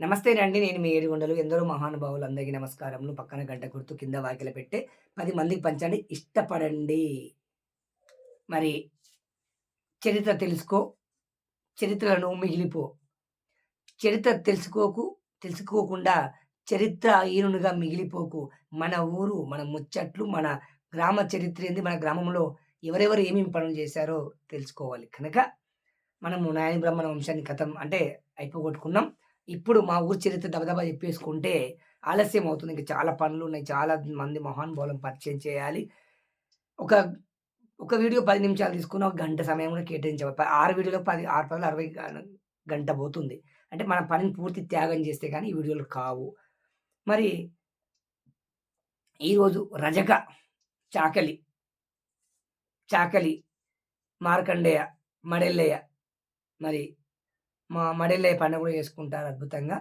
నమస్తే రండి. నేను మీ ఏడుగొండలు ఎందరో మహానుభావులు అందరికీ నమస్కారములు. పక్కన గంట గుర్తు కింద వాకిల పెట్టే పది మందికి పంచండి. ఇష్టపడండి. మరి చరిత్ర తెలుసుకో. చరిత్రను మిగిలిపో. చరిత్ర తెలుసుకోకు. తెలుసుకోకుండా చరిత్ర ఈనుగా మిగిలిపోకు. మన ఊరు మన ముచ్చట్లు మన గ్రామ చరిత్ర ఏంది? మన గ్రామంలో ఎవరెవరు ఏమేమి పనులు చేశారో తెలుసుకోవాలి. కనుక మనము నాయన బ్రహ్మణ వంశాన్ని కథం అంటే అయిపోగొట్టుకున్నాం. ఇప్పుడు మా ఊరు చరిత్ర దబదబా చెప్పేసుకుంటే ఆలస్యం అవుతుంది. ఇంకా చాలా పనులు ఉన్నాయి చాలా మంది మహానుభావులను పరిచయం చేయాలి. ఒక ఒక వీడియో పది నిమిషాలు తీసుకున్న ఒక గంట సమయం కూడా కేటాయించాలి ఆరు వీడియోలో పది ఆరు పదులు అరవై గ- గంట పోతుంది. అంటే మన పనిని పూర్తి త్యాగం చేస్తే కానీ ఈ వీడియోలు కావు. మరి ఈరోజు రజక చాకలి చాకలి మార్కండేయ మడెల్లయ్య మరి మా మడెల్లయ్య పండుగ కూడా చేసుకుంటారు అద్భుతంగా.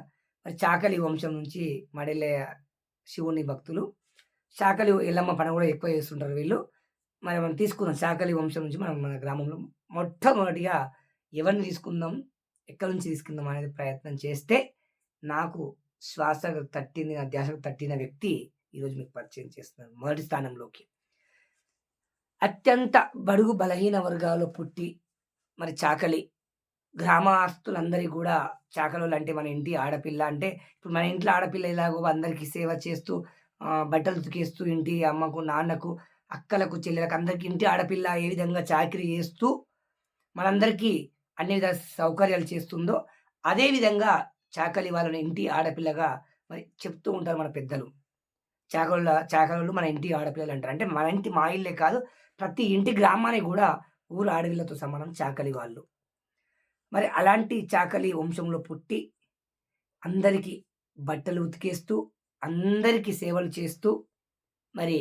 మరి చాకలి వంశం నుంచి మడెల్లయ్య శివుని భక్తులు. చాకలి ఎల్లమ్మ పండుగ కూడా ఎక్కువ చేస్తుంటారు వీళ్ళు. మరి మనం తీసుకుందాం. చాకలి వంశం నుంచి మనం మన గ్రామంలో మొట్టమొదటిగా ఎవరిని తీసుకుందాం ఎక్కడి నుంచి తీసుకుందాం అనేది ప్రయత్నం చేస్తే నాకు శ్వాస తట్టింది నా ధ్యాసకు తట్టిన వ్యక్తి ఈరోజు మీకు పరిచయం చేస్తున్నాను మొదటి స్థానంలోకి. అత్యంత బడుగు బలహీన వర్గాల్లో పుట్టి మరి చాకలి గ్రామస్తులందరికీ కూడా చాకలోళ్ళు అంటే మన ఇంటి ఆడపిల్ల అంటే ఇప్పుడు మన ఇంట్లో ఆడపిల్ల ఎలాగో అందరికీ సేవ చేస్తూ బట్టలు ఉతికేస్తూ ఇంటి అమ్మకు నాన్నకు అక్కలకు చెల్లెలకు అందరికీ ఇంటి ఆడపిల్ల ఏ విధంగా చాకరీ చేస్తూ మనందరికీ అన్ని విధాల సౌకర్యాలు చేస్తుందో అదేవిధంగా చాకలి వాళ్ళని ఇంటి ఆడపిల్లగా మరి చెప్తూ ఉంటారు మన పెద్దలు. చాకల చాకలోళ్ళు మన ఇంటి ఆడపిల్లలు అంటారు. అంటే మన ఇంటి మా ఇల్లే కాదు ప్రతి ఇంటి గ్రామానికి కూడా ఊరు ఆడపిల్లతో సమానం చాకలి వాళ్ళు. మరి అలాంటి చాకలి వంశంలో పుట్టి అందరికీ బట్టలు ఉతికేస్తూ అందరికీ సేవలు చేస్తూ మరి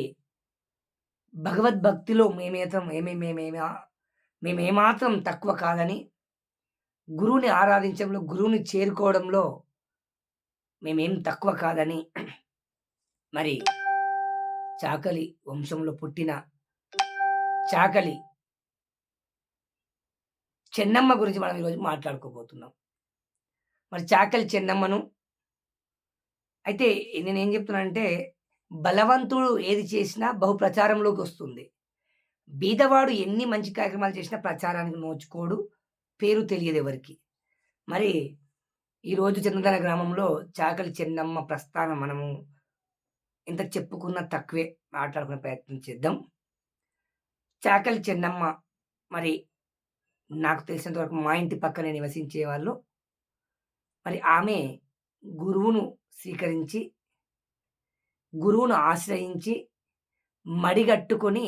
భగవద్భక్తిలో మేమేతం ఏమేమేమేమా మేమేమాత్రం తక్కువ కాదని గురువుని ఆరాధించడంలో గురువుని చేరుకోవడంలో మేమేం తక్కువ కాదని మరి చాకలి వంశంలో పుట్టిన చాకలి చెన్నమ్మ గురించి మనం ఈరోజు మాట్లాడుకోబోతున్నాం. మరి చాకలి చెన్నమ్మను అయితే నేనేం చెప్తున్నానంటే బలవంతుడు ఏది చేసినా బహు ప్రచారంలోకి వస్తుంది. బీదవాడు ఎన్ని మంచి కార్యక్రమాలు చేసినా ప్రచారానికి నోచుకోడు పేరు తెలియదు ఎవరికి. మరి ఈరోజు చంద్రధర గ్రామంలో చాకలి చెన్నమ్మ ప్రస్థానం మనము ఇంత చెప్పుకున్న తక్కువే మాట్లాడుకునే ప్రయత్నం చేద్దాం. చాకలి చెన్నమ్మ మరి నాకు తెలిసినంత వరకు మా ఇంటి పక్కనే నివసించే వాళ్ళు మరి ఆమె గురువును స్వీకరించి గురువును ఆశ్రయించి మడిగట్టుకొని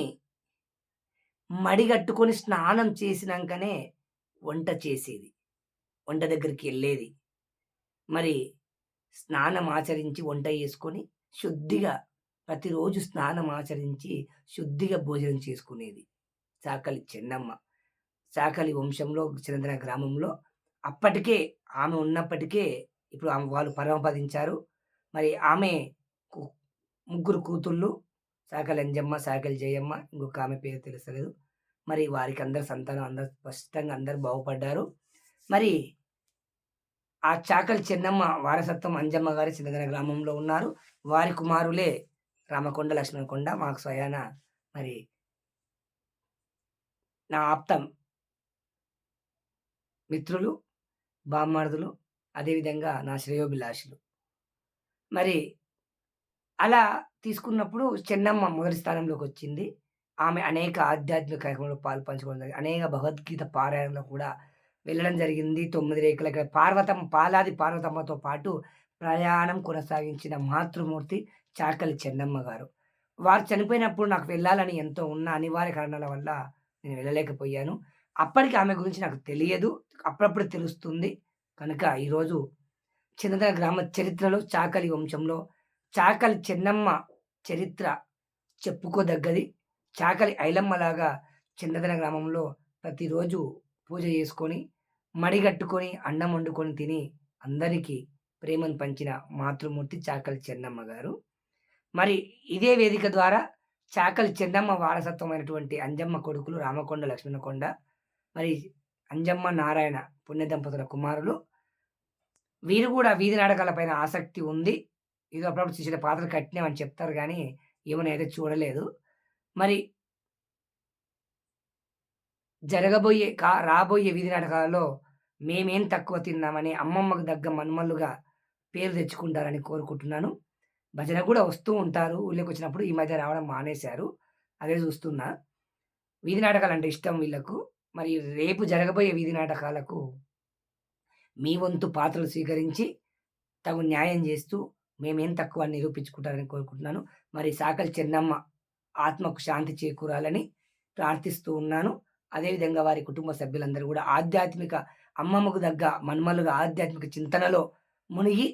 మడిగట్టుకొని స్నానం చేసినాకనే వంట చేసేది. వంట దగ్గరికి వెళ్ళేది. మరి స్నానం ఆచరించి వంట చేసుకొని శుద్ధిగా ప్రతిరోజు స్నానం ఆచరించి శుద్ధిగా భోజనం చేసుకునేది. చాకలి చెన్నమ్మ. చాకలి వంశంలో చంద్ర గ్రామంలో అప్పటికే ఆమె ఉన్నప్పటికే ఇప్పుడు ఆమె వాళ్ళు పరమపదించారు. మరి ఆమె ముగ్గురు కూతుళ్ళు శాఖలి అంజమ్మ శాఖలి జయమ్మ ఇంకొక ఆమె పేరు తెలుస్తలేదు. మరి వారికి అందరు సంతానం అందరు స్పష్టంగా అందరు బాగుపడ్డారు. మరి ఆ చాకలి చెన్నమ్మ వారసత్వం అంజమ్మ గారి చిన్నదన గ్రామంలో ఉన్నారు. వారి కుమారులే రామకొండ లక్ష్మణకొండ మాకు స్వయాన మరి నా ఆప్తం మిత్రులు బామ్మార్దులు అదేవిధంగా నా శ్రేయోభిలాషులు. మరి అలా తీసుకున్నప్పుడు చెన్నమ్మ మొదటి స్థానంలోకి వచ్చింది ఆమె అనేక ఆధ్యాత్మిక కార్యక్రమంలో పాలు పంచుకోవడం జరిగింది. అనేక భగవద్గీత పారాయణలో కూడా వెళ్ళడం జరిగింది. తొమ్మిది రేకుల పార్వతమ్మ పాలాది పార్వతమ్మతో పాటు ప్రయాణం కొనసాగించిన మాతృమూర్తి చాకలి చెన్నమ్మ గారు. వారు చనిపోయినప్పుడు నాకు వెళ్ళాలని ఎంతో ఉన్న అనివార్య కారణాల వల్ల నేను వెళ్ళలేకపోయాను. అప్పటికి ఆమె గురించి నాకు తెలియదు. అప్పుడప్పుడు తెలుస్తుంది. కనుక ఈరోజు చిన్నతన గ్రామ చరిత్రలో చాకలి వంశంలో చాకలి చెన్నమ్మ చరిత్ర చెప్పుకోదగ్గది. చాకలి ఐలమ్మలాగా చిన్నతన గ్రామంలో ప్రతిరోజు పూజ చేసుకొని మడిగట్టుకొని అన్నం వండుకొని తిని అందరికీ ప్రేమను పంచిన మాతృమూర్తి చాకలి చెన్నమ్మ గారు. మరి ఇదే వేదిక ద్వారా చాకలి చెన్నమ్మ వారసత్వమైనటువంటి అంజమ్మ కొడుకులు రామకొండ లక్ష్మణకొండ మరి అంజమ్మ నారాయణ పుణ్య దంపతుల కుమారులు వీరు కూడా వీధి నాటకాల పైన ఆసక్తి ఉంది. ఇది అప్పుడప్పుడు చిన్న పాత్రలు కట్టినామని చెప్తారు కానీ ఏమైనా అయితే చూడలేదు. మరి జరగబోయే కా రాబోయే వీధి నాటకాలలో మేమేం తక్కువ తిన్నామని అమ్మమ్మకు దగ్గ మన్మల్లుగా పేరు తెచ్చుకుంటారని కోరుకుంటున్నాను. భజన కూడా వస్తూ ఉంటారు. ఊళ్ళోకి వచ్చినప్పుడు ఈ మధ్య రావడం మానేశారు. అదే చూస్తున్నా వీధి నాటకాలు అంటే ఇష్టం వీళ్ళకు. మరి రేపు జరగబోయే వీధి నాటకాలకు మీ వంతు పాత్రలు స్వీకరించి తగు న్యాయం చేస్తూ మేమేం తక్కువ నిరూపించుకుంటారని కోరుకుంటున్నాను. మరి సాకలి చిన్నమ్మ ఆత్మకు శాంతి చేకూరాలని ప్రార్థిస్తూ ఉన్నాను. అదేవిధంగా వారి కుటుంబ సభ్యులందరూ కూడా ఆధ్యాత్మిక అమ్మమ్మకు దగ్గ మన్మలుగా ఆధ్యాత్మిక చింతనలో మునిగి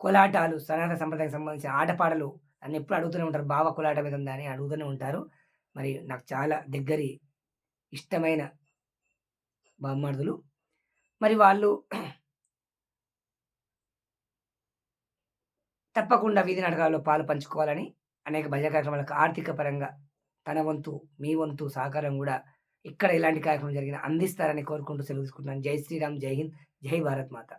కోలాటాలు, సనాతన సంప్రదాయం సంబంధించిన ఆటపాటలు నన్నెప్పుడు అడుగుతూనే ఉంటారు. బావ కోలాటం మీద అని అడుగుతూనే ఉంటారు. మరి నాకు చాలా దగ్గరి ఇష్టమైన బామర్దులు. మరి వాళ్ళు తప్పకుండా వీధి నాటకాల్లో పాలు పంచుకోవాలని, అనేక భజన కార్యక్రమాలకు ఆర్థిక పరంగా తన వంతు, మీ వంతు సహకారం కూడా ఇక్కడ ఎలాంటి కార్యక్రమం జరిగినా అందిస్తారని కోరుకుంటూ సెలవు తీసుకుంటున్నాను. జై శ్రీరామ్, జై హింద్, జై భారత్ మాత.